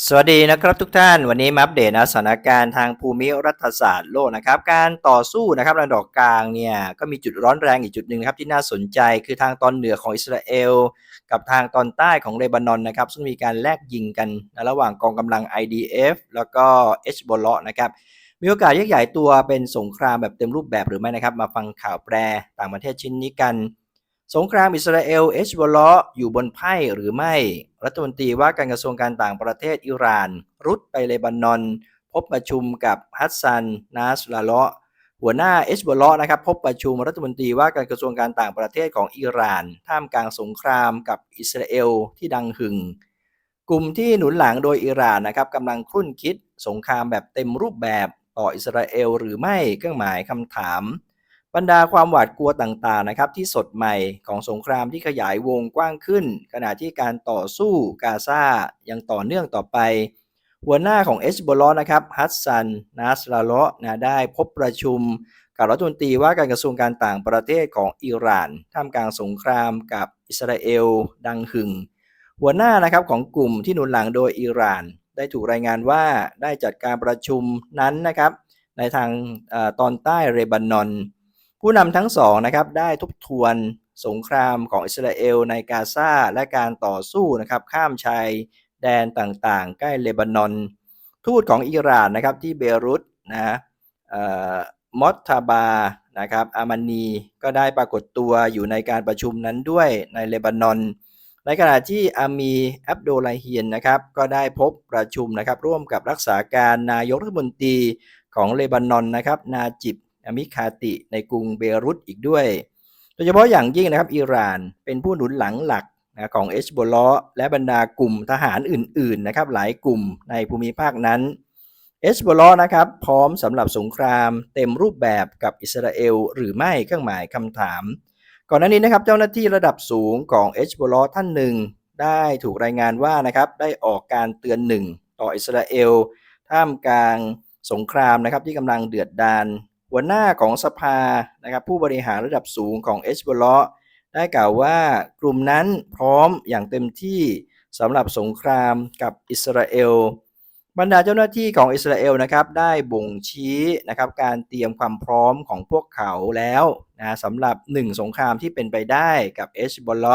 สวัสดีนะครับทุกท่านวันนี้มาอัปเดตนะสถานการณ์ทางภูมิรัฐศาสตร์โลกนะครับ การต่อสู้นะครับระดับกลางเนี่ยก็มีจุดร้อนแรงอีกจุดหนึ่งนะครับที่น่าสนใจคือทางตอนเหนือของอิสราเอล กับทางตอนใต้ของเลบานอนนะครับ ซึ่งมีการแลกยิงกันนะระหว่างกองกำลัง IDF แล้วก็เอชบอลนะครับมีโอกาสยักใหญ่ตัวเป็นสงครามแบบเต็มรูปแบบหรือไม่นะครับ มาฟังข่าวแปรต่างประเทศชิ้นนี้กัน สงครามอิสราเอลเอชบอลอยู่บนไพ่หรือไม่ รัฐมนตรีว่าการกระทรวงการต่างประเทศอิหร่าน รุดไปเลบานอน พบประชุมกับฮัสซันนาสลาเลาะหัวหน้าเอชบอลนะครับพบประชุมรัฐมนตรีว่าการกระทรวงการต่างประเทศของอิหร่าน ท่ามกลางสงครามกับอิสราเอลที่ดังหึงกลุ่มที่หนุนหลังโดยอิหร่านนะครับกำลังคุ่นคิดสงครามแบบเต็มรูปแบบต่ออิสราเอลหรือไม่เครื่องหมายคำถาม บรรดาความหวาดกลัวต่างๆนะครับที่สดใหม่ของสงครามที่ขยายวงกว้างขึ้น ขณะที่การต่อสู้กาซายังต่อเนื่องต่อไป หัวหน้าของเอชบอลนะครับฮัสซันนาสลาเลาะนะได้พบประชุมกับรัฐมนตรีว่าการกระทรวงการต่างประเทศของอิหร่านท่ามกลางสงครามกับอิสราเอลดังหึงหัวหน้านะครับของกลุ่มที่หนุนหลังโดยอิหร่าน ได้ถูกรายงานว่าได้จัดการประชุมนั้นนะครับในทางอตอนใต้เรบานอน ผู้นำทั้งสองนะครับได้ทบทวนสงครามของอิสราเอลในกาซาและการต่อสู้นะครับข้ามชายแดนต่างๆ ใกล้เลบานอน ทูตของอิหร่านนะครับที่เบรุตนะมอตทาบานะครับอามานีก็ได้ปรากฏตัวอยู่ในการประชุมนั้นด้วยในเลบานอน ในขณะที่อามีอับโดลาเฮียนนะครับก็ได้พบประชุมนะครับร่วมกับรักษาการนายกรัฐมนตรีของเลบานอนนะครับนาจิบ อมิคาติในกรุงเบรุตอีกด้วย โดยเฉพาะอย่างยิ่งนะครับอิหร่านเป็นผู้หนุนหลังหลักนะของเอชบอลและบรรดากลุ่มทหารอื่นๆนะครับหลายกลุ่มในภูมิภาคนั้นเอชบอลนะครับพร้อมสำหรับสงครามเต็มรูปแบบกับอิสราเอลหรือไม่เครื่องหมายคำถาม ก่อนหน้านี้นะครับเจ้าหน้าที่ระดับสูงของเอชบอลท่านหนึ่ง ได้ถูกรายงานว่านะครับได้ออกการเตือนหนึ่งต่ออิสราเอลท่ามกลางสงครามนะครับที่กำลังเดือดดาล หัวหน้าของสภานะครับผู้บริหารระดับสูงของเอชบอลได้กล่าวว่ากลุ่มนั้นพร้อมอย่างเต็มที่สำหรับสงครามกับอิสราเอลบรรดาเจ้าหน้าที่ของอิสราเอลนะครับได้บ่งชี้นะครับการเตรียมความพร้อมของพวกเขาแล้วนะสำหรับหนึ่งสงครามที่เป็นไปได้กับเอชบอล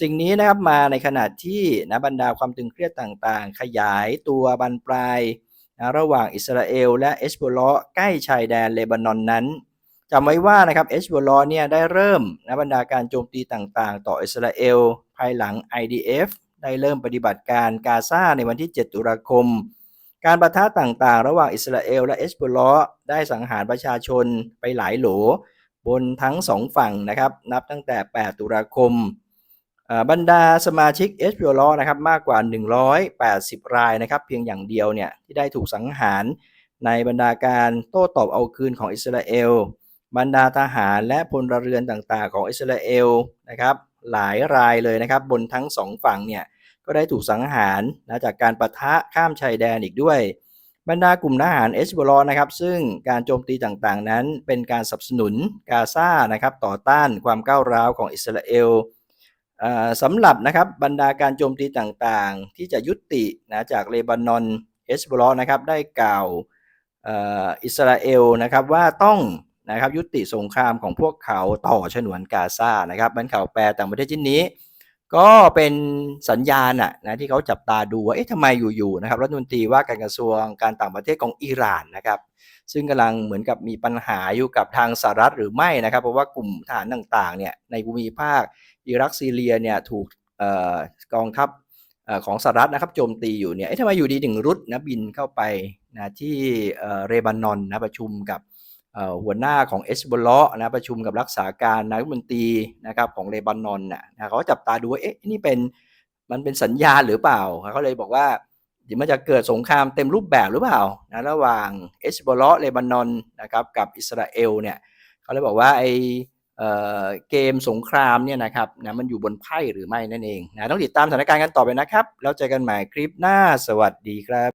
สิ่งนี้นะครับมาในขณะที่นะบรรดาความตึงเครียดต่างๆ ขยายตัวบานปลาย นะระหว่างอิสราเอลและเอชบอลใกล้ชายแดนเลบานอนนั้นจำไว้ว่านะครับเอชบอลเนี่ยได้เริ่มนะบรรดาการโจมตีต่างๆ ต่ออิสราเอล ภายหลัง IDF ได้เริ่มปฏิบัติการกาซาในวันที่ 7 ตุลาคม การประทะต่างๆ ระหว่างอิสราเอลและเอชบอลได้สังหารประชาชนไปหลายโหล บนทั้งสองฝั่งนะครับ นับตั้งแต่ 8 ตุลาคม บรรดาสมาชิกเอสเ o ลนะครับมากกว่า 180 รายนะครับเพียงอย่างเดียวเนี่ยที่ได้ถูกสังหารในบรรดาการโต้ตอบเอาคืนของอิสราเอล บรรดาทหารและพลเรือนต่างๆ ของอิสราเอลนะครับหลายรายเลยนะครับบนทั้งสองฝั่งเนี่ยก็ได้ถูกสังหารนะจากการประทะข้ามชายแดนอีกด้วย บรรดากลุ่มทหารเอชบอลนะครับซึ่งการโจมตีต่างๆนั้นเป็นการสนับสนุนกาซานะครับต่อต้านความก้าวร้าวของอิสราเอล สำหรับนะครับบรรดาการโจมตีต่างๆ ที่จะยุตินะจากเลบานอนเอชบอลนะครับได้กล่าวอิสราเอลนะครับว่าต้องนะครับยุติสงครามของพวกเขาต่อฉนวนกาซานะครับบรรข่าวแปลต่างประเทศชิ้นนี้ ก็เป็นสัญญาณนะนะที่เขาจับตาดูว่าเอ๊ะทำไมอยู่ๆนะครับรัฐมนตรีว่าการกระทรวงการต่างประเทศของอิหร่านนะครับ ซึ่งกำลังเหมือนกับมีปัญหาอยู่กับทางสหรัฐหรือไม่นะครับ เพราะว่ากลุ่มทหารต่างๆเนี่ยในภูมิภาคอิรักซีเรียเนี่ยถูกกองทัพของสหรัฐนะครับโจมตีอยู่เนี่ยทำไมอยู่ดีถึงรุดนะบินเข้าไปนะที่เรบานอนนะประชุมกับ หัวหน้าของเอสบอลนะประชุมกับรักษาการนายกรัฐมนตรีนะครับของเลบานอนนะเขาจับตาดูว่าเอ๊ะนี่เป็นมันเป็นสัญญาหรือเปล่าเขาเลยบอกว่าเดี๋ยวมันจะเกิดสงครามเต็มรูปแบบหรือเปล่านะระหว่างเอสบอลเลบานอนนะครับกับอิสราเอลเนี่ยเขาเลยบอกว่าไอเกมสงครามเนี่ยนะครับนะมันอยู่บนไพ่หรือไม่นั่นเองนะต้องติดตามสถานการณ์กันต่อไปนะครับ แล้วเจอกันใหม่คลิปหน้าสวัสดีครับ